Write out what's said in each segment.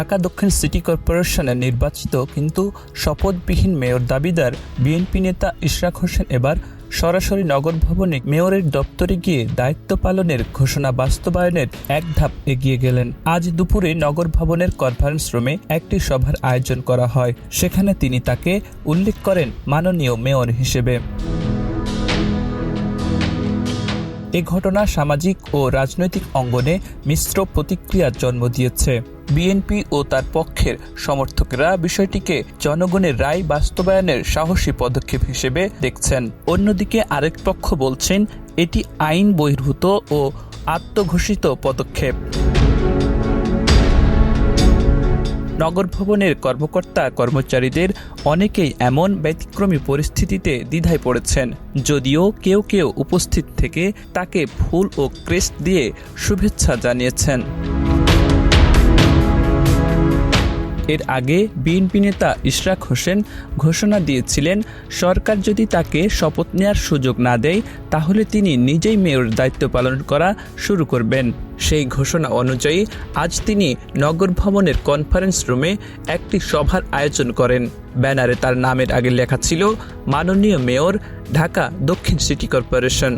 ঢাকা দক্ষিণ সিটি কর্পোরেশনের নির্বাচিত কিন্তু শপথবিহীন মেয়র দাবিদার বিএনপি নেতা ইশরাক হোসেন এবার সরাসরি নগর ভবনে মেয়রের দপ্তরে গিয়ে দায়িত্ব পালনের ঘোষণা বাস্তবায়নের এক ধাপ এগিয়ে গেলেন। আজ দুপুরে নগর ভবনের কনফারেন্স রুমে একটি সভার আয়োজন করা হয়। সেখানে তিনি তাকে উল্লেখ করেন মাননীয় মেয়র হিসেবে। এ ঘটনা সামাজিক ও রাজনৈতিক অঙ্গনে মিশ্র প্রতিক্রিয়ার জন্ম দিয়েছে। বিএনপি ও তার পক্ষের সমর্থকরা বিষয়টিকে জনগণের রায় বাস্তবায়নের সাহসী পদক্ষেপ হিসেবে দেখছেন। অন্যদিকে আরেক পক্ষ বলছেন, এটি আইন বহির্ভূত ও আত্মঘোষিত পদক্ষেপ। নগর ভবনের কর্মকর্তা কর্মচারীদের অনেকেই এমন ব্যতিক্রমী পরিস্থিতিতে দ্বিধায় পড়েছেন। যদিও কেউ কেউ উপস্থিত থেকে তাকে ফুল ও ক্রেস্ট দিয়ে শুভেচ্ছা জানিয়েছেন। এর আগে বিএনপি নেতা ইশরাক হোসেন ঘোষণা দিয়েছিলেন, সরকার যদি তাকে শপথ নেওয়ার সুযোগ না দেয়, তাহলে তিনি নিজেই মেয়র দায়িত্ব পালন করা শুরু করবেন। সেই ঘোষণা অনুযায়ী, আজ তিনি নগর ভবনের কনফারেন্স রুমে একটি সভার আয়োজন করেন। ব্যানারে তার নামের আগে লেখা ছিল, মাননীয় মেয়র, ঢাকা দক্ষিণ সিটি কর্পোরেশন।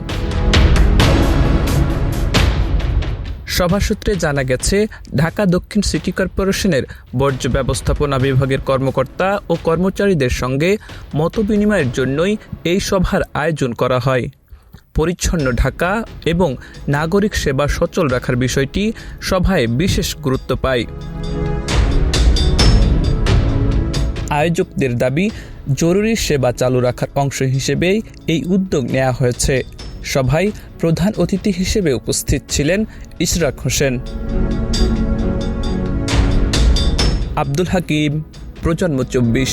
সভা সূত্রে জানা গেছে, ঢাকা দক্ষিণ সিটি কর্পোরেশনের বর্জ্য ব্যবস্থাপনা বিভাগের কর্মকর্তা ও কর্মচারীদের সঙ্গে মতবিনিময়ের জন্যই এই সভার আয়োজন করা হয়। পরিচ্ছন্ন ঢাকা এবং নাগরিক সেবা সচল রাখার বিষয়টি সভায় বিশেষ গুরুত্ব পায়। আয়োজকদের দাবি, জরুরি সেবা চালু রাখার অংশ হিসেবেই এই উদ্যোগ নেওয়া হয়েছে। সভায় প্রধান অতিথি হিসেবে উপস্থিত ছিলেন ইশরাক হোসেন। আব্দুল হাকিম প্রজন্ম চব্বিশ।